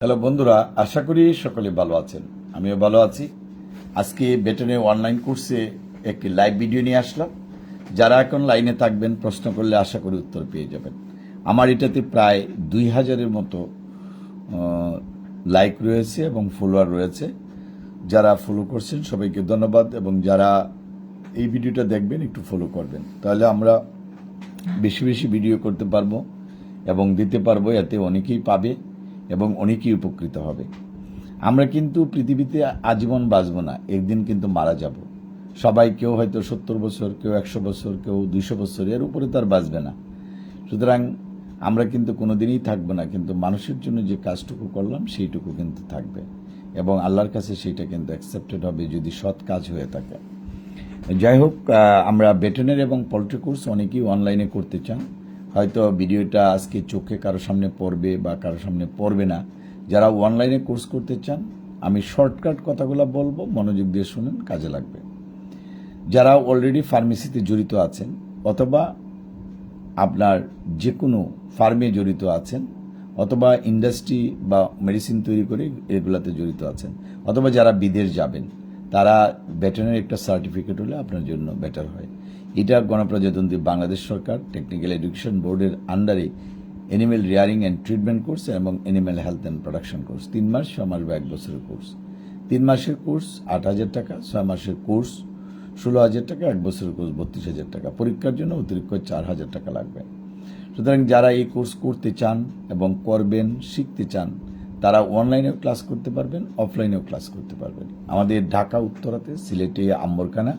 Hello বন্ধুরা, আশা করি সকলে ভালো আছেন। আমিও ভালো আছি। আজকে বেটনে অনলাইন কোর্সে একটি লাইভ ভিডিও নিয়ে আসলাম। যারা এখন লাইনে থাকবেন, প্রশ্ন করলে আশা করি উত্তর পেয়ে যাবেন। আমার এটাতে প্রায় দুই হাজারের মতো লাইক রয়েছে এবং ফলোয়ার রয়েছে। যারা ফলো করছেন, সবাইকে ধন্যবাদ এবং যারা এই ভিডিওটা দেখবেন, একটু ফলো করবেন। তাহলে আমরা বেশি বেশি ভিডিও করতে পারব এবং দিতে পারব, এতে অনেকেই পাবে। এবং অনেকেই উপকৃত হবে। আমরা কিন্তু পৃথিবীতে আজীবন বাঁচব না, একদিন কিন্তু মারা যাব। সবাই কেউ হয়তো সত্তর বছর, কেউ একশো বছর, কেউ দুইশো বছর, এর উপরে তার বাঁচবে না। সুতরাং আমরা কিন্তু কোনোদিনই থাকব না, কিন্তু মানুষের জন্য যে কাজটুকু করলাম, সেইটুকু কিন্তু থাকবে। এবং আল্লাহর কাছে সেইটা কিন্তু অ্যাকসেপ্টেড হবে যদি সৎ কাজ হয়ে থাকে। যাই হোক আমরা ভেটেনারি এবং পোলট্রি কোর্স অনেকেই অনলাইনে করতে চান। হয়তো ভিডিওটা আজকে চোখে কারও সামনে পড়বে বা কারও সামনে পড়বে না। যারা অনলাইনে কোর্স করতে চান, আমি শর্টকাট কথাগুলো বলব, মনোযোগ দিয়ে শুনুন, কাজে লাগবে। যারা অলরেডি ফার্মেসিতে জড়িত আছেন, অথবা আপনার যে কোনো ফার্মে জড়িত আছেন, অথবা ইন্ডাস্ট্রি বা মেডিসিন তৈরি করে এগুলাতে জড়িত আছেন, অথবা যারা বিদেশ যাবেন তারা ভেটেনারি একটা সার্টিফিকেট হলে আপনার জন্য বেটার হয়। এটা গণপ্রজাতন্ত্রী বাংলাদেশ সরকার টেকনিক্যাল এডুকেশন বোর্ডের আন্ডারে animal rearing and treatment course এবং animal health and production course তিন মাস, ছয় মাস বা এক বছরের কোর্স তিন মাসের কোর্স আট হাজার টাকা, ছয় মাসের কোর্স ষোলো হাজার টাকা, এক বছরের কোর্স বত্রিশ হাজার টাকা। পরীক্ষার জন্য অতিরিক্ত চার হাজার টাকা লাগবে। সুতরাং যারা এই কোর্স করতে চান এবং করবেন, শিখতে চান তারা অনলাইনেও ক্লাস করতে পারবেন অফলাইনেও ক্লাস করতে পারবেন। আমাদের ঢাকা, উত্তরাতে, সিলেটে আম্বরখানা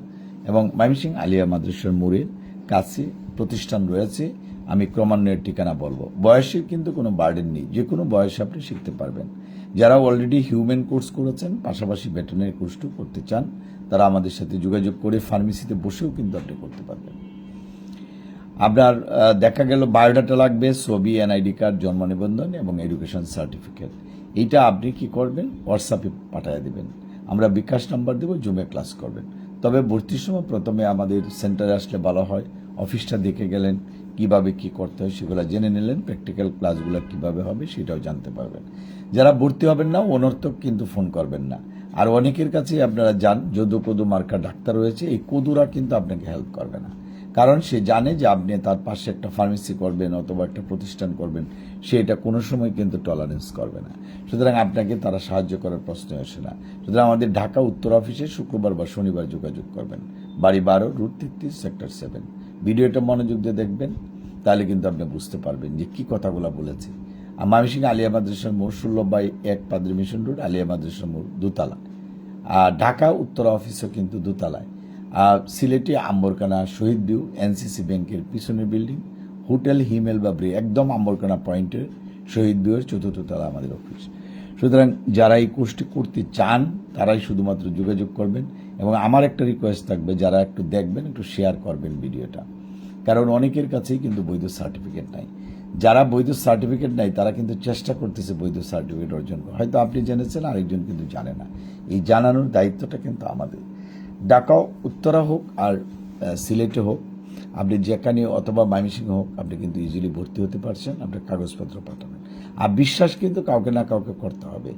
এবং ময়মনসিং আলিয়া মাদ্রাসার মোড়ের কাছে প্রতিষ্ঠান রয়েছে। আমি ক্রমান্বয়ের ঠিকানা বলব। বয়সের কিন্তু কোনো বার্ডেন নেই। যে কোনো বয়সে আপনি শিখতে পারবেন। যারা অলরেডি হিউম্যান কোর্স করেছেন, পাশাপাশি ভেটেনারি কোর্সটিও করতে চান, তারা আমাদের সাথে যোগাযোগ করে ফার্মেসিতে বসেও কিন্তু আপনি করতে পারবেন। আপনার দেখা গেল বায়োডাটা লাগবে, ছবি এনআইডি কার্ড জন্ম নিবন্ধন এবং এডুকেশন সার্টিফিকেট এইটা আপনি কি করবেন? হোয়াটসঅ্যাপে পাঠিয়ে দেবেন। আমরা বিকাশ নাম্বার দেবো জুমে ক্লাস করবেন। তবে ভর্তির সময় প্রথমে আমাদের সেন্টারে আসলে ভালো হয়। অফিসটা দেখে গেলেন, কীভাবে কি করতে হয় সেগুলো জেনে নিলেন প্র্যাকটিক্যাল ক্লাসগুলো কীভাবে হবে সেটাও জানতে পারবেন। যারা ভর্তি হবেন না, অনর্থক কিন্তু ফোন করবেন না। আর অনেকের কাছে আপনারা যান, যদু কদু মার্কা ডাক্তার রয়েছে, এই কদুরা কিন্তু আপনাকে হেল্প করবে না। কারণ সে জানে যে আপনি তার পাশে একটা ফার্মেসি করবেন অথবা একটা প্রতিষ্ঠান করবেন, সে এটা কোনো সময় কিন্তু টলারেন্স করবে না। সুতরাং আপনাকে তারা সাহায্য করার প্রশ্ন আসে না। সুতরাং আমাদের ঢাকা উত্তর অফিসে শুক্রবার বা শনিবার যোগাযোগ করবেন। বাড়ি বারো রুট তেত্রিশ সেক্টর সেভেন ভিডিওটা মনোযোগ দিয়ে দেখবেন, তাহলে কিন্তু আপনি বুঝতে পারবেন যে কি কথাগুলো বলেছে। আর ময়মনসিংহ আলিয়া মাদ্রাসার মোড় ষোলো বাই এক পাদ্রি মিশন রোড, আলিয়া মাদ্রাসার মোড় দোতলা। আর ঢাকা উত্তর অফিসও কিন্তু দোতলায়। সিলেটে আম্বরকানা শহীদ ভিউ এনসিসি ব্যাংকের পিছনের বিল্ডিং, হোটেল হিমেল বাবরি একদম আম্বরকানা পয়েন্টের শহীদ ভিউয়ের চতুর্থ তলা আমাদের অফিস সুতরাং যারা এই কোর্সটি করতে চান, তারাই শুধুমাত্র যোগাযোগ করবেন এবং আমার একটা রিকোয়েস্ট থাকবে, যারা একটু দেখবেন, একটু শেয়ার করবেন ভিডিওটা। কারণ অনেকের কাছেই কিন্তু বৈধ সার্টিফিকেট নাই। যারা বৈধ সার্টিফিকেট নাই, তারা কিন্তু চেষ্টা করতেছে বৈধ সার্টিফিকেট অর্জন করা হয়তো আপনি জেনেছেন, আরেকজন কিন্তু জানে না। এই জানানোর দায়িত্বটা কিন্তু আমাদের। ঢাকা উত্তরা হোক আর সিলেটে হোক, আপনি যেখানে অথবা ময়মনসিংহ হোক, আপনি কিন্তু ইজিলি ভর্তি হতে পারছেন, আপনার কাগজপত্র পাঠাবেন। আর বিশ্বাস কিন্তু কাউকে না কাউকে করতে হবে।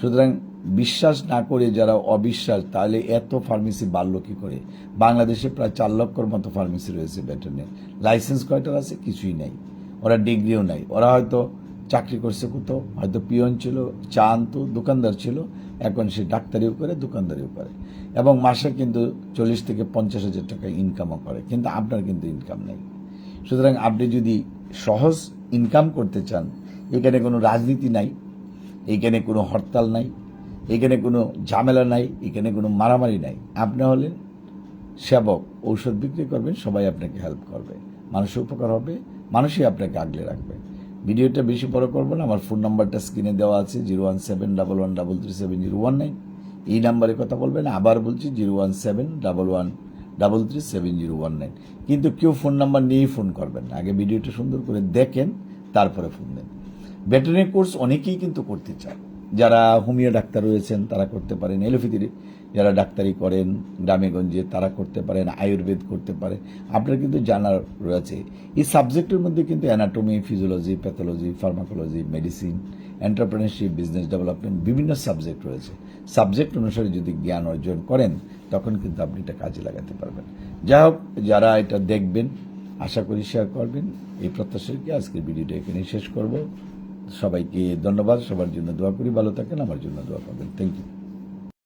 সুতরাং বিশ্বাস না করে যারা অবিশ্বাস, তাহলে এত ফার্মেসি বাড়লো কি করে? বাংলাদেশে প্রায় চার লক্ষর মতো ফার্মেসি রয়েছে ব্যাটনে লাইসেন্স কয়টার আছে? কিছুই নাই। ওরা ডিগ্রিও নাই। ওরা হয়তো চাকরি করছে কোথাও, হয়তো পিয়ন ছিল, চা আনতো, দোকানদার ছিল, এখন সে ডাক্তারিও করে, দোকানদারিও করে। এবং মাসে কিন্তু চল্লিশ থেকে পঞ্চাশ হাজার টাকা ইনকামও করে, কিন্তু আপনার কিন্তু ইনকাম নেই। সুতরাং আপনি যদি সহজ ইনকাম করতে চান, এখানে কোনো রাজনীতি নাই, এখানে কোনো হরতাল নাই, এখানে কোনো ঝামেলা নাই, এখানে কোনো মারামারি নাই। আপনি হলেন সেবক, ঔষধ বিক্রি করবেন, সবাই আপনাকে হেল্প করবে। মানুষের উপকার হবে, মানুষই আপনাকে আগলে রাখবে। ভিডিওটা বেশি বড় করব না, আমার ফোন নাম্বারটা স্ক্রিনে দেওয়া আছে zero one seven double one double three seven zero one nine এই নাম্বারে কথা বলবেন আবার বলছি zero one seven double one double three seven zero one nine কিন্তু কেউ ফোন নাম্বার নিয়েই ফোন করবেন আগে ভিডিওটা সুন্দর করে দেখেন, তারপরে ফোন দেন ভেটেরিনারি কোর্স অনেকেই কিন্তু করতে চায়। যারা হোমিও ডাক্তার রয়েছেন, তারা করতে পারেন, এলোপ্যাথির যারা ডাক্তারি করেন গ্রামেগঞ্জে তারা করতে পারেন, আয়ুর্বেদ করতে পারে। আপনার কিন্তু জানার রয়েছে। এই সাবজেক্টের মধ্যে কিন্তু anatomy physiology pathology pharmacology medicine entrepreneurship business development বিভিন্ন সাবজেক্ট রয়েছে। সাবজেক্ট অনুসারে যদি জ্ঞান অর্জন করেন, তখন কিন্তু আপনি এটা কাজে লাগাতে পারবেন। যাই হোক, যারা এটা দেখবেন, আশা করি শেয়ার করবেন। এই প্রত্যাশাকে আজকের ভিডিওটা এখানে শেষ করব। সবাইকে ধন্যবাদ। সবার জন্য দোয়া করি। ভালো থাকেন। আমার জন্য দোয়া করবেন। Thank you